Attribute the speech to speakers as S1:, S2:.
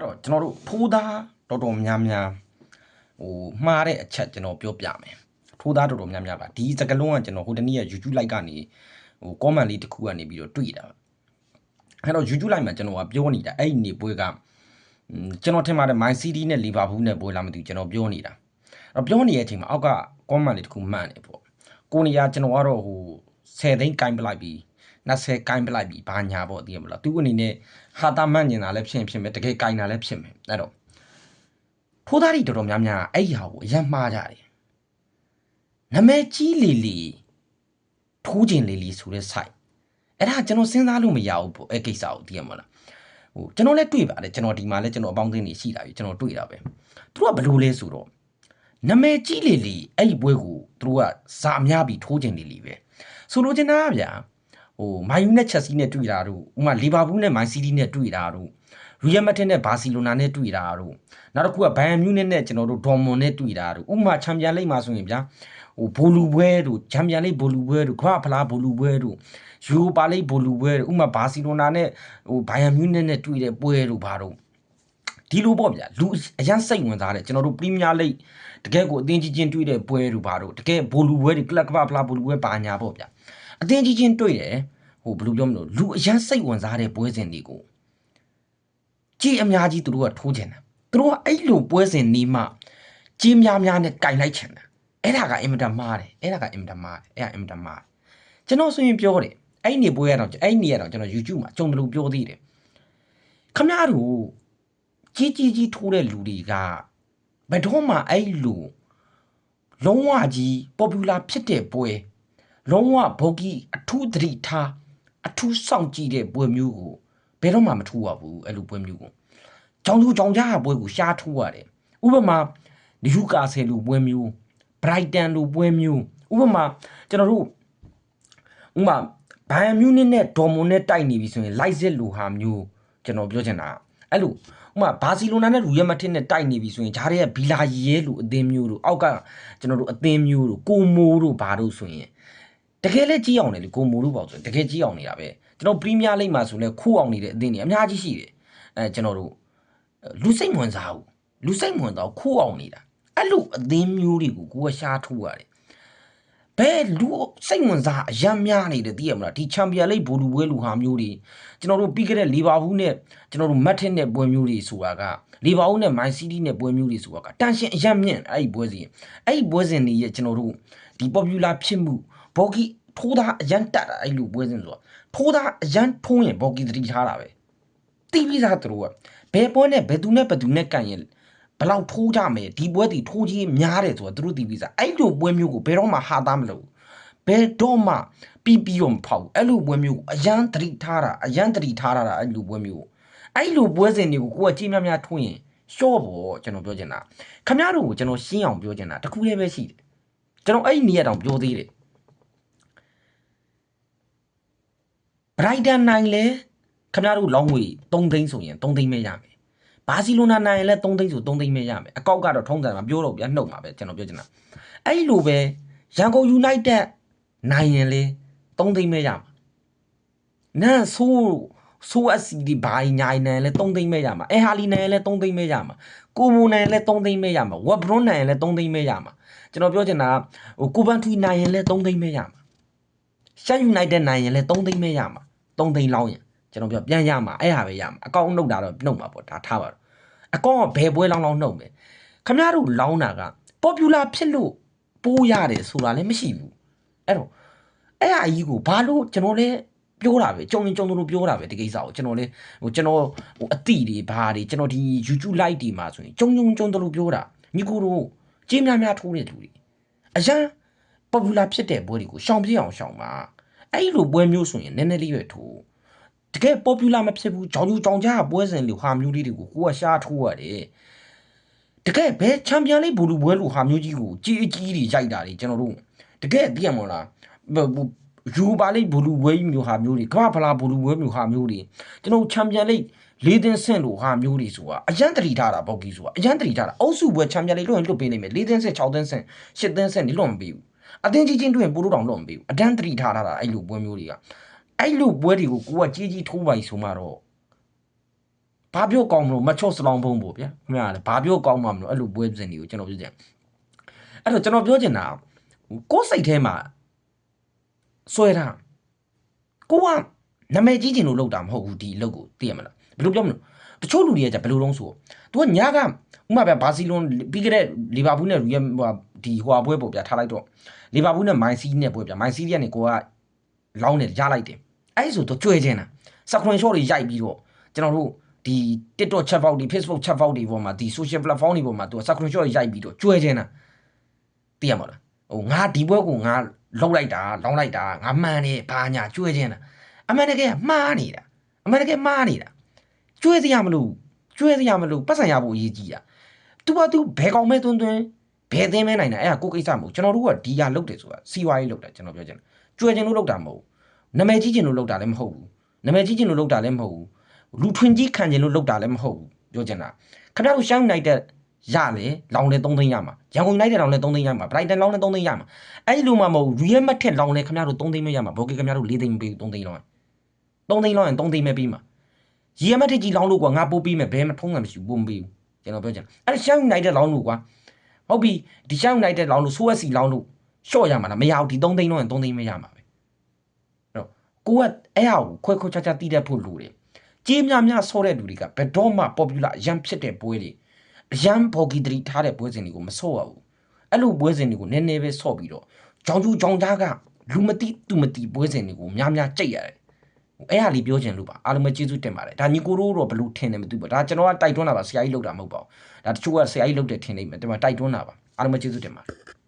S1: အဲ့တော့ကျွန်တော်တို့ထိုးသားတော်တော်များများဟိုမှားတဲ့အချက်ကျွန်တော်ပြောပြမယ်ထိုးသားတော်တော်များများပါဒီစကလုံးကကျွန်တော်ဟိုတနေ့က YouTube like ကနေဟို comment လေးတစ်ခုကနေပြီးတော့တွေ့တာအဲ့တော့ YouTube like မှာကျွန်တော်ကပြောနေတာအဲ့ဒီနေပွဲကอืมကျွန်တော်ထင်ပါတယ် My City နဲ့ Liverpool နဲ့ပွဲလာမသိဘူးကျွန်တော်ပြောနေတာအဲ့တော့ပြောနေတဲ့အချိန်မှာအောက်က comment လေးတစ်ခုမှန်တယ်ပေါ့ကိုနေရာကျွန်တော်ကတော့ဟို10သိန်းကင်ပလိုက်ပြီး 20ကင်ပလိုက်ပြီးဘာညာပေါ့သိရမလားသူအနေနဲ့ဟာတာမှန်နေတာလည်းဖြစ်ရင်ဖြစ်မယ်တကယ်ကင်တာလည်းဖြစ်မယ်အဲ့တော့ထိုးသားတွေတော်တော်များများအဲ့ဒီဟာကိုအရင်မှားကြတယ်နမဲကြီးလီလီထိုးကျင်လီလီဆိုတဲ့ site အဲ့ဒါကျွန်တော်စဉ်းစားလို့မရဘူးပေါ့အဲ့ကိစ္စကိုသိရမလားဟိုကျွန်တော်လည်းတွေ့ပါတယ်ကျွန်တော်ဒီမှာလည်းကျွန်တော်အပေါင်းအသင်းတွေရှိတာပြီကျွန်တော်တွေ့တာပဲသူတို့ကဘယ်လိုလဲဆိုတော့နမဲကြီးလီလီအဲ့ဒီပွဲကိုသူတို့ကစာအများပြီးထိုးကျင်လီလီပဲဆိုလိုချင်တာကဗျာ ဟိုမိုင်ယူနဲ့ချက်စီနဲ့တွေ့တာတို့ဥမာလီဗာပူးနဲ့မိုင်စီးတီးနဲ့တွေ့တာတို့ရီယယ်မက်ဒရစ်နဲ့ဘာစီလိုနာနဲ့တွေ့တာတို့နောက်တစ်ခုကဘိုင်ယန်မြူးနစ်နဲ့ကျွန်တော်တို့ဒေါ်မွန်နဲ့တွေ့တာတို့ဥမာချန်ပီယံလိမှာဆိုရင်ဗျာဟိုဘိုလူပွဲတို့ချန်ပီယံလိဘိုလူပွဲတို့ခွာဖလားဘိုလူပွဲတို့ယူရိုပါလိဘိုလူပွဲတို့ဥမာဘာစီလိုနာနဲ့ဟိုဘိုင်ယန်မြူးနစ်နဲ့တွေ့တဲ့ပွဲတို့ဘာတို့ဒီလိုပေါ့ဗျာလူအရန်စိတ်ဝင်စားတယ်ကျွန်တော်တို့ပရီးမီးယားလိတကယ်ကိုအသင်းကြီးချင်းတွေ့တဲ့ပွဲတို့ဘာတို့တကယ်ဘိုလူပွဲတွေကလပ်ကပဖလားဘိုလူပွဲပါညာပေါ့ဗျာ အသင်းကြီးချင်းတွေ့တယ်ဟိုဘယ်လိုပြောမလို့လူအရန်စိတ်ဝင်စားတဲ့ပွဲစဉ်တွေကိုကြည်အများကြီးသူတို့ကထိုးချင်တယ်သူတို့ကအဲ့လိုပွဲစဉ်နီးမှကြီးများများနဲ့ကင်လိုက်ချင်တယ်အဲ့ဒါကအင်မတန်မားတယ်အဲ့ဒါကအင်မတန်မားတယ်အဲ့ဒါအင်မတန်မားတယ်ကျွန်တော်ဆိုရင်ပြောတယ်အဲ့နေပွဲရတော့အဲ့နေရတော့ကျွန်တော် YouTube မှာကြုံတယ်လို့ပြောသေးတယ်ခမရတို့ကြီးကြီးကြီးထိုးတဲ့လူတွေကဘယ်တော့မှအဲ့လိုလုံးဝကြီး popular ဖြစ်တဲ့ပွဲ လုံးဝဘော်ကီအထူးသတိထားအထူးစောင့်ကြည့်တဲ့ပွဲမျိုးကိုဘယ်တော့မှမထူရဘူးအဲ့လိုပွဲမျိုးကိုကြောင်သူကြောင်ကြားပွဲကိုရှားထူရတယ်ဥပမာနယူကာဆယ်လိုပွဲမျိုးဘရိုက်တန်လိုပွဲမျိုးဥပမာကျွန်တော်တို့ဥပမာဘိုင်ယန်မြူးနစ်နဲ့ဒေါ်မွန်နဲ့တိုက်နေပြီဆိုရင်လိုက်စစ်လိုဟာမျိုးကျွန်တော်ပြောချင်တာအဲ့လိုဥပမာဘာစီလိုနာနဲ့ရူယယ်မက်တစ်နဲ့တိုက်နေပြီဆိုရင်ဂျားတွေကဘီလာရဲလိုအသင်းမျိုးတို့အောက်ကကျွန်တော်တို့အသင်းမျိုးတို့ကိုမိုးတို့ဘာတို့ဆိုရင် တကယ်လည်းကြီးအောင်တယ်လေကိုမိုးတို့ပေါ့ဆိုရင်တကယ်ကြီးအောင်နေတာပဲကျွန်တော်ပရီးမီးယားလိဂ်မှာဆိုလဲခိုးအောင်နေတဲ့အသင်းတွေအများကြီးရှိတယ်အဲကျွန်တော်တို့လူစိတ်ဝင်စားဘူးလူစိတ်ဝင်စားခိုးအောင်နေတာအဲ့လိုအသင်းမျိုးတွေကိုကိုကရှားထိုးရတယ်ဘယ်လူစိတ်ဝင်စားအယမ်းများနေတယ်သိရမလားဒီချန်ပီယံလိဂ်ဘူလူပွဲလူဟာမျိုးတွေကျွန်တော်တို့ပြီးခဲ့တဲ့လီဗာပူးနဲ့ကျွန်တော်တို့မတ်တစ်နဲ့ပွဲမျိုးတွေဆိုတာကလီဗာပူးနဲ့မိုင်စီးတီးနဲ့ပွဲမျိုးတွေဆိုတာကတန်ရှင်အယမ်းမြင့်အဲ့ဒီပွဲစဉ်အဲ့ဒီပွဲစဉ်တွေရဲ့ကျွန်တော်တို့ဒီ popular ဖြစ်မှု ဘော်ဂီထိုးသားအရန်တက်တာအဲ့လိုပွဲစဉ်ဆိုတာထိုးသားအရန်ထိုးရင်ဘော်ဂီသတိထားတာပဲတီးပြီးသားသူတို့ကဘယ်ပွဲနဲ့ဘယ်သူနဲ့ဘယ်သူနဲ့ကန်ရင်ဘလောက်ထိုးကြမယ်ဒီပွဲတီထိုးကြီးများတယ်ဆိုတော့သူတို့တီးပြီးသားအဲ့လိုပွဲမျိုးကိုဘယ်တော့မှဟာသားမလို့ဘယ်တော့မှပြီးပြီးတော့မဖောက်အဲ့လိုပွဲမျိုးကိုအရန်သတိထားတာအရန်သတိထားတာအဲ့လိုပွဲမျိုးကိုအဲ့လိုပွဲစဉ်တွေကိုကိုကကြီးများများထိုးရင်ရှော့ပေါ့ကျွန်တော်ပြောချင်တာခမရတို့ကိုကျွန်တော်ရှင်းအောင်ပြောချင်တာတခုလေးပဲရှိတယ်ကျွန်တော်အဲ့ဒီနေရာတောင်ပြောသေးတယ် ရိုက်တန်နိုင်လဲခင်ဗျားတို့လောင်းငွေ3သိန်းဆိုရင်3သိန်းပဲရမယ်ဘာစီလိုနာနိုင်ရင်လဲ3သိန်းဆို3သိန်းပဲရမယ်အကောက်ကတော့ထုံးစံမှာပြောတော့ဗျာနှုတ်မှာပဲကျွန်တော်ပြောချင်တာအဲ့လိုပဲရန်ကုန်ယူနိုက်တက်နိုင်ရင်လဲ3သိန်းပဲရမှာနန်ဆိုးဆိုးအစီဒီဘိုင်းညာနိုင်လဲ3သိန်းပဲရမှာအဲဟာလီနိုင်လဲ3သိန်းပဲရမှာကိုမူနိုင်လဲ3သိန်းပဲရမှာဝက်ဘရွန်နိုင်လဲ3သိန်းပဲရမှာကျွန်တော်ပြောချင်တာဟိုကိုပန်ထွီနိုင်ရင်လဲ3သိန်းပဲရမှာရှက်ယူနိုက်တက်နိုင်ရင်လဲ3သိန်းပဲရမှာ 3သိန်းလောင်းရင်ကျွန်တော်ပြောပြန်ရမှာအဲ့ဟာပဲရမှာအကောင့်နှုတ်တာတော့နှုတ်မှာပေါ့ဒါထားပါတော့အကောင့်ကဘယ်ပွဲလောင်းလောင်းနှုတ်မယ်ခမရတို့လောင်းတာက popular ဖြစ်လို့ပိုးရတယ်ဆိုတာလည်းမရှိဘူးအဲ့တော့အဲ့ဟာကြီးကိုဘာလို့ကျွန်တော်လည်းပြောတာပဲကြုံရင်ကြုံလို့ပြောတာပဲဒီကိစ္စကိုကျွန်တော်လည်းဟိုကျွန်တော်ဟိုအတိတွေဘာတွေကျွန်တော်ဒီ YouTube live တွေမှာဆိုရင်ကြုံကြုံကြုံလို့ပြောတာညီကိုတို့ကြီးများများထိုးတဲ့လူတွေအရန် popular ဖြစ်တဲ့ပွဲတွေကိုရှောင်ပြေးအောင်ရှောင်ပါ အဲ့လိုပွဲမျိုးဆိုရင်နည်းနည်းလေးပဲထိုးတကယ် popular မဖြစ်ဘူးကြောင်ကျူကြောင်ကြားပွဲစဉ်လူဟာမျိုးလေးတွေကိုကိုကရှားထိုးရတယ်တကယ်ဘယ်ချန်ပီယံလိဘူလူပွဲလူဟာမျိုးကြီးကိုကြီးအကြီးတွေရိုက်တာတွေကျွန်တော်တို့တကယ်သိရမလားယူပါလိဘူလူပွဲမျိုးဟာမျိုးတွေကမ္ဘာဖလားဘူလူပွဲမျိုးဟာမျိုးတွေကျွန်တော်ချန်ပီယံလိလေးသင်းဆင့်လိုဟာမျိုးတွေဆိုတာအရန်တရီထားတာဘောက်ကြီးဆိုတာအရန်တရီထားတာအုပ်စုပွဲချန်ပီယံလိလွတ်ရင်လွတ်ပေးနိုင်မယ်လေးသင်းဆင့်6သင်းဆင့်8သင်းဆင့်ဒီလွတ်မပေးဘူး အသင်းကြီးချင်းတွေ့ရင်ပို့လို့တောင်လွတ်မပေးဘူးအတန်းတရီထားတာအဲ့လိုပွဲမျိုးတွေကအဲ့လိုပွဲတွေကိုကိုကကြီးကြီးထိုးပါ ਈ ဆိုမှတော့ ဘာပြောကောင်းမလို့မချော့စလောင်းဖုံးပေါ့ဗျာခင်ဗျာလေဘာပြောကောင်းမှမလို့အဲ့လိုပွဲစဉ်တွေကိုကျွန်တော်ပြောချင်အဲ့တော့ကျွန်တော်ပြောချင်တာကိုယ်စိတ်ထဲမှာစွဲထားကိုကနာမည်ကြီးချင်လို့လုပ်တာမဟုတ်ဘူးဒီအလုပ်ကိုသိရမလားဘယ်လိုပြောမလို့တချို့လူတွေကじゃဘယ်လိုလုံးဆို तू ကညာကဥမာပဲဘာစီလွန်ပြီးကြတဲ့လီဗာပူးနဲ့ရီယယ်ဟို ဒီဟွာပွဲပေါ့ဗျာထားလိုက်တော့လီဗာပူးနဲ့မိုင်စီးနဲ့ပွဲဗျာမိုင်စီးကနေကိုကလောင်းနေရလိုက်တယ်အဲ့ဒီဆိုတော့ကြွဲချင်းတာစကရင်ရှော့တွေရိုက်ပြီးတော့ကျွန်တော်တို့ဒီ TikTok ချက်ပေါက်တွေ Facebook ချက်ပေါက်တွေပေါ်မှာဒီ social platform တွေပေါ်မှာသူက screenshot ရိုက်ပြီးတော့ကြွဲခြင်းတာသိရမှာလားဟိုငါဒီဘွဲကိုငါလောက်လိုက်တာလောင်းလိုက်တာငါမှန်နေဘာညာကြွဲခြင်းတာအမှန်တကယ်မှားနေတာအမှန်တကယ်မှားနေတာကြွဲစရာမလိုကြွဲစရာမလိုပတ်စံရဖို့အရေးကြီးတာသူကသူဘယ်ကောင်မဲတွန်းတွန်း ဘယ်သင်းမဲနိုင်တာအဲ့ဒါကိုကိစ္စမဟုတ်ကျွန်တော်တို့ကဒီဟာလုပ်တယ်ဆိုတာစီဝါရေးလုပ်တာကျွန်တော်ပြောချင်တယ်ကြွယ်ချင်လို့လုပ်တာမဟုတ်ဘူးနာမည်ကြီးချင်လို့လုပ်တာလည်းမဟုတ်ဘူးနာမည်ကြီးချင်လို့လုပ်တာလည်းမဟုတ်ဘူးလူထွင်ကြီးခံချင်လို့လုပ်တာလည်းမဟုတ်ဘူးပြောချင်တာခင်ဗျားတို့ရှမ်းနိုင်တဲ့ရလေလောင်လေ3သိန်းရမှာရန်ကုန်နိုင်တဲ့လောင်လေ3သိန်းရမှာဗရိုက်တန်လောင်လေ3သိန်းရမှာအဲ့ဒီလိုမှမဟုတ်ဘူးရီယယ်မက်ထက်လောင်လေခင်ဗျားတို့3သိန်းမရမှာဘောကေခင်ဗျားတို့4သိန်းမပေးဘူး3သိန်းလောင်း3သိန်းလောင်းရင်3သိန်းပဲပေးမှာရီယယ်မက်ထက်ကြီးလောင်းလို့ကွာငါပို့ပေးမယ်ဘယ်မှထုံးတယ်မရှိဘူးပို့မပေးဘူးကျွန်တော်ပြောချင်အဲ့ရှမ်းနိုင်တဲ့လောင်းလို့ကွာ ဟုတ်ပြီဒီရှမ်းနိုင်တဲ့လောင်းလို့ဆိုးဝက်စီလောင်းလို့ရှော့ရမှာလားမရဘူးဒီ3သိန်းလောင်းရင်3သိန်းမရမှာပဲအဲ့တော့ကိုကအဲ့ဟာကိုခွဲခွဲခြားခြားတီးတတ်ဖို့လိုတယ်ကြေးများများဆော့တဲ့လူတွေကဘယ်တော့မှ popular အရန်ဖြစ်တဲ့ပွဲတွေအရန်ဘော်ဂီတရီထားတဲ့ပွဲစဉ်တွေကိုမဆော့ရဘူးအဲ့လိုပွဲစဉ်တွေကိုနည်းနည်းပဲဆော့ပြီးတော့ကြောင်ကျူကြောင်ကြားကလူမသိသူမသိပွဲစဉ်တွေကိုများများကြိတ်ရတယ် အဲ့ဟာလေးပြောချင်လို့ပါအားလုံးပဲကျေးဇူးတင်ပါတယ်ဒါညီကိုတို့တော့ဘလို့ထင်တယ်မသိဘူးဒါကျွန်တော်ကတိုက်တွန်းတာပါဆရာကြီးလောက်တာမဟုတ်ပါဘူးဒါတချို့ကဆရာကြီးလောက်တယ်ထင်နေမယ်ဒီမှာတိုက်တွန်းတာပါအားလုံးပဲကျေးဇူးတင်ပါတယ်